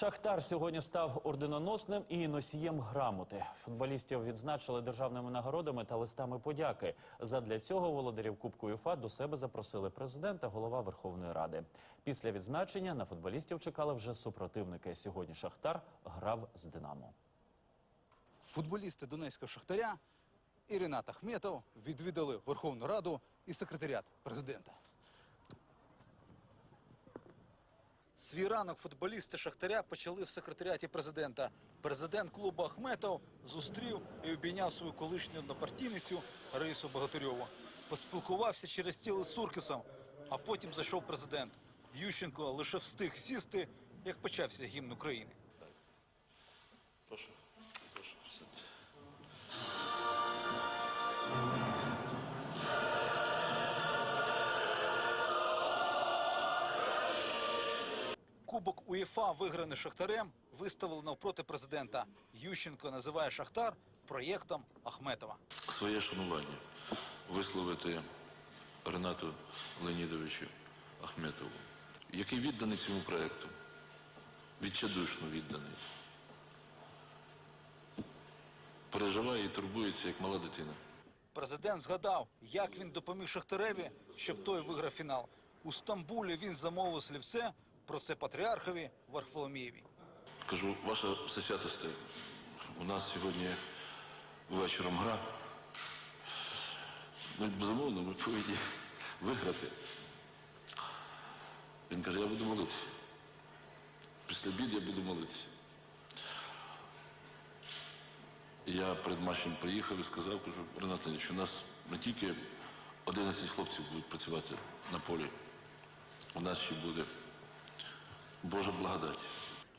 Шахтар сьогодні став орденоносним і носієм грамоти. Футболістів відзначили державними нагородами та листами подяки. Задля цього володарів Кубку УЄФА до себе запросили президент та голова Верховної Ради. Після відзначення на футболістів чекали вже супротивники. Сьогодні Шахтар грав з Динамо. Футболісти Донецького Шахтаря і Ренат Ахметов відвідали Верховну Раду і секретаріат президента. Свій ранок футболісти Шахтаря почали в секретаріаті президента. Президент клубу Ахметов зустрів і обійняв свою колишню однопартійницю Раїсу Богатирьову. Поспілкувався через тіли з Суркісом, а потім зайшов президент. Ющенко лише встиг сісти, як почався гімн України. Прошу, Кубок УЄФА, виграний Шахтарем, виставили навпроти президента. Ющенко називає Шахтар проєктом Ахметова. Своє шанування висловити Ренату Леонідовичу Ахметову, який відданий цьому проєкту, відчайдушно відданий. Переживає і турбується, як мала дитина. Президент згадав, як він допоміг Шахтареві, щоб той виграв фінал. У Стамбулі він замовив слівце про це патріархові Варфоломієві. Кажу, ваша всесвятосте, у нас сьогодні вечором гра. Ми, безумовно, ми повинні виграти. Він каже, я буду молитися. Після обід я буду молитися. Я перед матчем приїхав і сказав, кажу, Ренат Леонідович, у нас не тільки 11 хлопців будуть працювати на полі, у нас ще буде Божа благодать.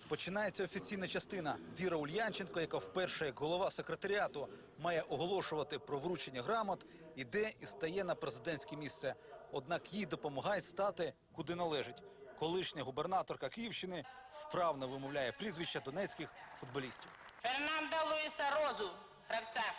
Починається офіційна частина. Віра Ульянченко, яка вперше як голова секретаріату має оголошувати про вручення грамот, іде і стає на президентське місце. Однак їй допомагають стати куди належить. Колишня губернаторка Київщини вправно вимовляє прізвища донецьких футболістів. Фернандо Луїса Розу, гравця.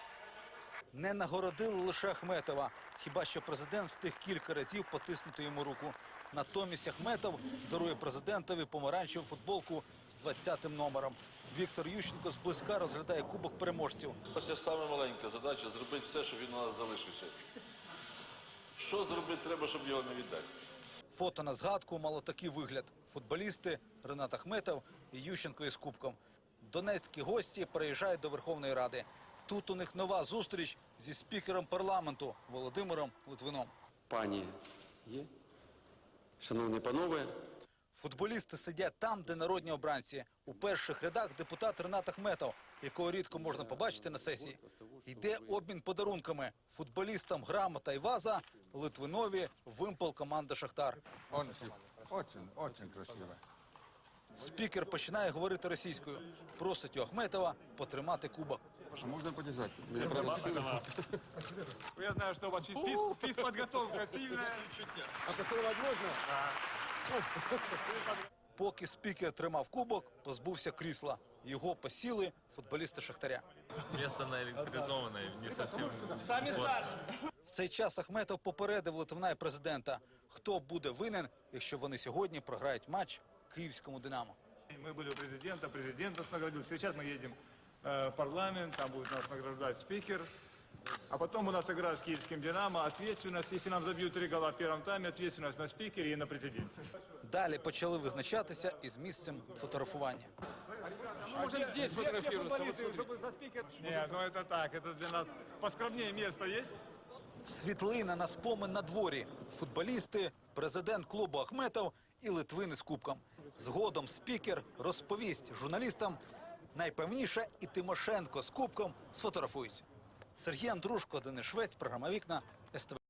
Не нагородили лише Ахметова. Хіба що президент встиг кілька разів потиснути йому руку. Натомість Ахметов дарує президентові помаранчеву футболку з 20-м номером. Віктор Ющенко зблизька розглядає кубок переможців. Ось саме маленька задача зробити все, щоб він у нас залишився. Що зробити треба, щоб його не віддати? Фото на згадку мало такий вигляд. Футболісти Ренат Ахметов і Ющенко із кубком. Донецькі гості приїжджають до Верховної Ради. Тут у них нова зустріч зі спікером парламенту Володимиром Литвином. Пані є. Шановні панове, Футболісти сидять там, де народні обранці. У перших рядах депутат Ренат Ахметов, якого рідко можна побачити на сесії. Йде обмін подарунками. Футболістам грамота і ваза, Литвинові вимпел команди Шахтар. Очень, очень, очень красиво. Спікер починає говорити російською. Просить у Ахметова потримати кубок. А можно подержать? Я знаю, что у вас физ, физ- физподготовка сильная. Поки спікер тримав кубок, позбувся крісла. Його посіли футболісти Шахтаря. Место наэлектризованное, не совсем... В цей час Ахметов попередив Литвина і президента, хто буде винен, якщо вони сьогодні програють матч київському Динамо. Мы были у президента, президент нас наградил. Сейчас мы едем э, в парламент, там будет нас награждать спикер. А потом у нас игра с киевским «Динамо». Ответственность, если нам забьют три гола в первом тайме, ответственность на спикере и на президенте. Далі почали визначатися із місцем фотографування. Может здесь фотографироваться? Нет, ну это так, это для нас поскромнее место есть. Світлина на спомин на дворі. Футболісти, президент клубу Ахметов і Литвини з кубком. Згодом спікер розповість журналістам. Найпевніше і Тимошенко з кубком сфотографується. Сергій Андрушко, Денис Швець, програма Вікна.